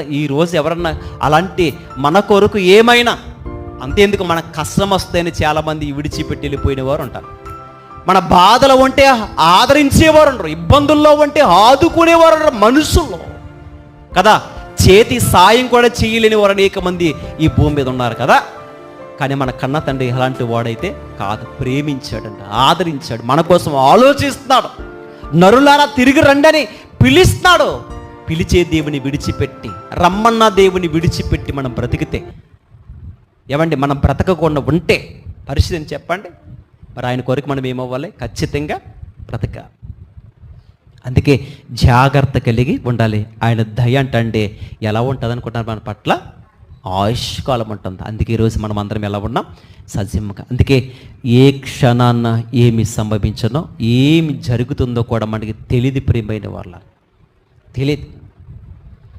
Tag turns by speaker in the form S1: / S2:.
S1: ఈరోజు ఈ రోజు ఎవరన్నా అలాంటి మన కొరకు ఏమైనా అంతేందుకు మన కష్టం వస్తేనే చాలామంది విడిచిపెట్టి వెళ్ళిపోయిన వారు ఉంటారు. మన బాధలు ఉంటే ఆదరించేవారు ఉండరు ఇబ్బందుల్లో ఉంటే ఆదుకునేవారు ఉండరు మనుషుల్లో. కదా చేతి సాయం కూడా చేయలేని వారు అనేక మంది ఈ భూమి మీద ఉన్నారు కదా. కానీ మన కన్న తండ్రి ఎలాంటి వాడైతే కాదు ప్రేమించాడంట ఆదరించాడు మన కోసం ఆలోచిస్తున్నాడు. నరులారా తిరిగి రండని పిలుస్తున్నాడు. పిలిచే దేవుని విడిచిపెట్టి రమ్మన్న దేవుని విడిచిపెట్టి మనం బ్రతికితే ఏమండి మనం బ్రతకకుండా ఉంటే పరిస్థితిని చెప్పండి? మరి ఆయన కొరకు మనం ఏమవ్వాలి? ఖచ్చితంగా బ్రతక అందుకే జాగ్రత్త కలిగి ఉండాలి. ఆయన దయ అంటే ఎలా ఉంటుంది అనుకుంటున్నారు మన పట్ల ఆయుష్కాలం ఉంటుంది. అందుకే ఈరోజు మనం అందరం ఎలా ఉన్నాం? సజీవంగా అందుకే ఏ క్షణాన్న ఏమి సంభవించనో ఏమి జరుగుతుందో కూడా మనకి తెలియదు ప్రియమైన వాళ్ళ తెలియదు